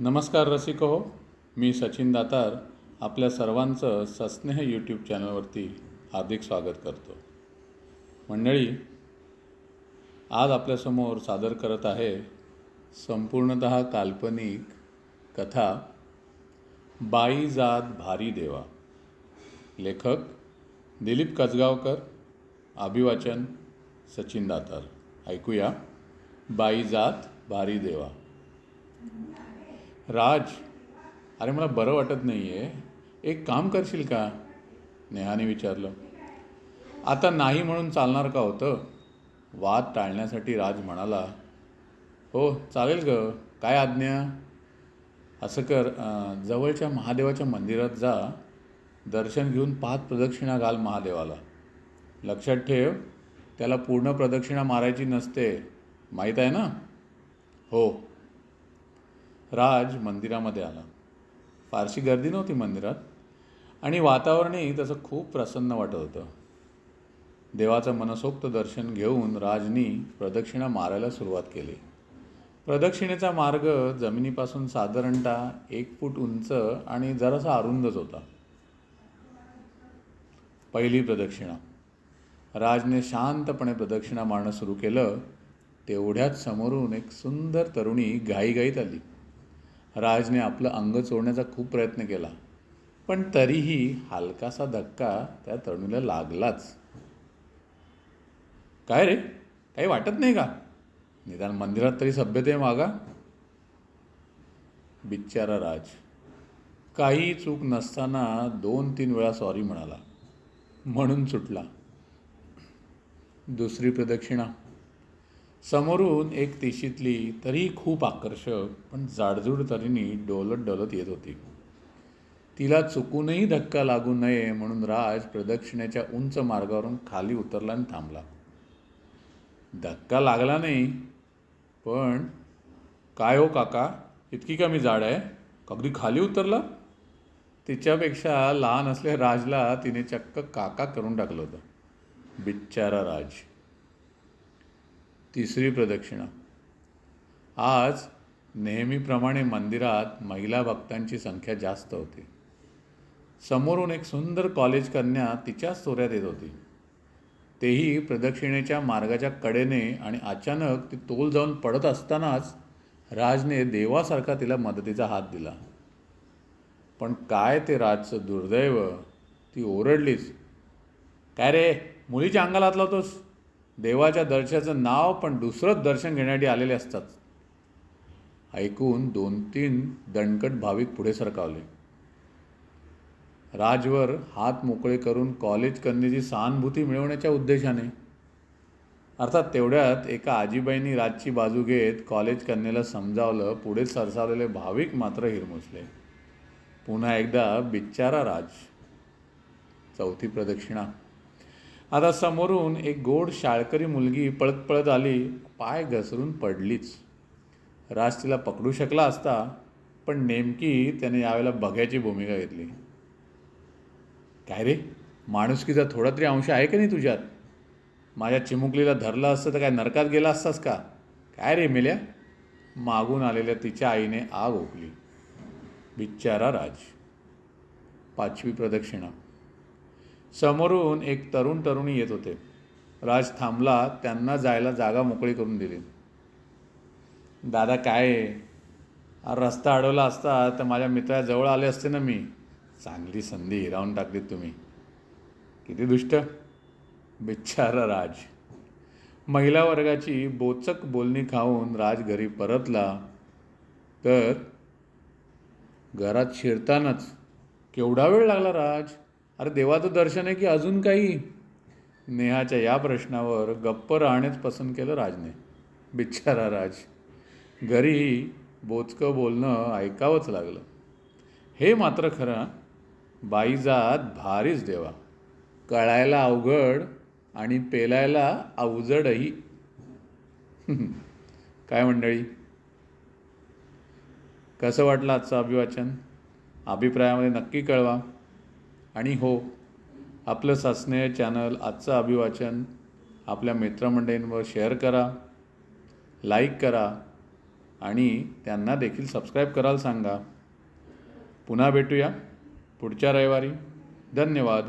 नमस्कार रसिक हो. मी सचिन दातार आपल्या सर्वांचं सस्नेह यूट्यूब चॅनलवरती हार्दिक स्वागत करतो. मंडळी आज आपल्यासमोर सादर करत आहे संपूर्णत काल्पनिक कथा बाई जात भारी देवा. लेखक दिलीप कजगावकर अभिवाचन सचिन दातार. ऐकूया बाई जात भारी देवा. राज अरे मला बरं वाटत नाही आहे एक काम करशील का? नेहाने विचारलं. आता नाही म्हणून चालणार का होतं? वाद टाळण्यासाठी राज म्हणाला हो चालेल ग. काय आज्ञा? असं कर जवळच्या महादेवाच्या मंदिरात जा. दर्शन घेऊन पाच प्रदक्षिणा घाल महादेवाला. लक्षात ठेव त्याला पूर्ण प्रदक्षिणा मारायची नसते. माहीत आहे ना? हो. राज मंदिरामध्ये आला. फारशी गर्दी नव्हती मंदिरात. आणि वातावरणही तसं खूप प्रसन्न वाटत होतं. देवाचं मनसोक्त दर्शन घेऊन राजनी प्रदक्षिणा मारायला सुरुवात केली. प्रदक्षिणेचा मार्ग जमिनीपासून साधारणतः एक फूट उंच आणि जरासा अरुंदच होता. पहिली प्रदक्षिणा. राजने शांतपणे प्रदक्षिणा मारणं सुरू केलं. तेवढ्याच समोरून एक सुंदर तरुणी घाईघाईत आली. राजने आपलं अंग चोरण्याचा खूप प्रयत्न केला. पण तरीही हलकासा धक्का त्या तरुणीला लागलाच. काय रे? काही वाटत नाही का? निदान मंदिरात तरी सभ्यते मागा. बिच्चारा राज काही चूक नसताना दोन तीन वेळा सॉरी म्हणाला. म्हणून सुटला. दुसरी प्रदक्षिणा. समोरून एक तिशीतली तरीही खूप आकर्षक पण जाडजूड तऱ्हेनी डोलत डोलत येत होती. तिला चुकूनही धक्का लागू नये म्हणून राज प्रदक्षिणेच्या उंच मार्गावरून खाली उतरला आणि थांबला. धक्का लागला नाही पण काय हो काका? इतकी कमी जाड आहे? अगदी खाली उतरला? तिच्यापेक्षा लहान असलेल्या राजला तिने चक्क काका करून टाकलं होतं. बिच्चारा राज. तिसरी प्रदक्षिणा. आज नेहमीप्रमाणे मंदिरात महिला भक्तांची संख्या जास्त होती. समोरून एक सुंदर कॉलेज कन्या तिच्याच चोऱ्यात येत होती. तेही प्रदक्षिणेच्या मार्गाच्या कडेने आणि अचानक ती तोल जाऊन पडत असतानाच राजने देवासारखा तिला मदतीचा हात दिला. पण काय ते राजचं दुर्दैव? ती ओरडलीच. काय रे मुलीच्या अंगाला हात लावतोस? देवाच्या दर्शनाचं नाव पण दुसरंच दर्शन घेण्यासाठी आलेले असतात. ऐकून दोन तीन दणकट भाविक पुढे सरकावले. राजवर हात मोकळे करून कॉलेज कन्येची सहानुभूती मिळवण्याच्या उद्देशाने. अर्थात तेवढ्यात एका आजीबाईंनी राजची बाजू घेत कॉलेज कन्येला समजावलं पुढे सरसावलेले भाविक मात्र हिरमुसले पुन्हा एकदा बिच्चारा राज. चौथी प्रदक्षिणा. आता समोरून एक गोड शाळकरी मुलगी पळत पळत आली पाय घसरून पडलीच. राज तिला पकडू शकला असता पण नेमकी त्याने यावेळेला बघ्याची भूमिका घेतली. काय रे? माणुसकीचा थोडा तरी अंश आहे का नाही तुझ्यात? माझ्या चिमुकलीला धरलं असतं तर काय नरकात गेला असतास का? काय रे मेल्या? मागून आलेल्या तिच्या आईने आग ओकली. बिच्चारा राज पाचवी प्रदक्षिणा. समोरून एक तरुण तरुणी येत होते. राज थांबला त्यांना जायला जागा मोकळी करून दिली. दादा काय रस्ता अडवला असता तर माझ्या मित्राजवळ आले असते ना मी. चांगली संधी हिरावून टाकलीत तुम्ही. किती दुष्ट. बिच्चारा राज. महिला वर्गाची बोचक बोलणी खाऊन राज घरी परतला. तर? घरात शिरतानाच. केवढा वेळ लागला राज? अरे देवाचं दर्शन आहे की अजून काही? नेहाच्या या प्रश्नावर गप्प राहणेच पसंत केलं राजने. बिच्चारा राज. घरी बोचकं बोलणं ऐकावंच लागलं. हे मात्र खरं बाईजात भारीच देवा. कळायला अवघड आणि पेलायला अवजडही. काय मंडळी? कसं वाटलं आजचं अभिवाचन? अभिप्रायामध्ये नक्की कळवा. आणि हो आपलं सासनेय चॅनल आजचं अभिवाचन आपल्या मित्रमंडळींवर शेअर करा लाईक करा आणि त्यांना देखील सबस्क्राईब करायला सांगा. पुन्हा भेटूया पुढच्या रविवारी. धन्यवाद.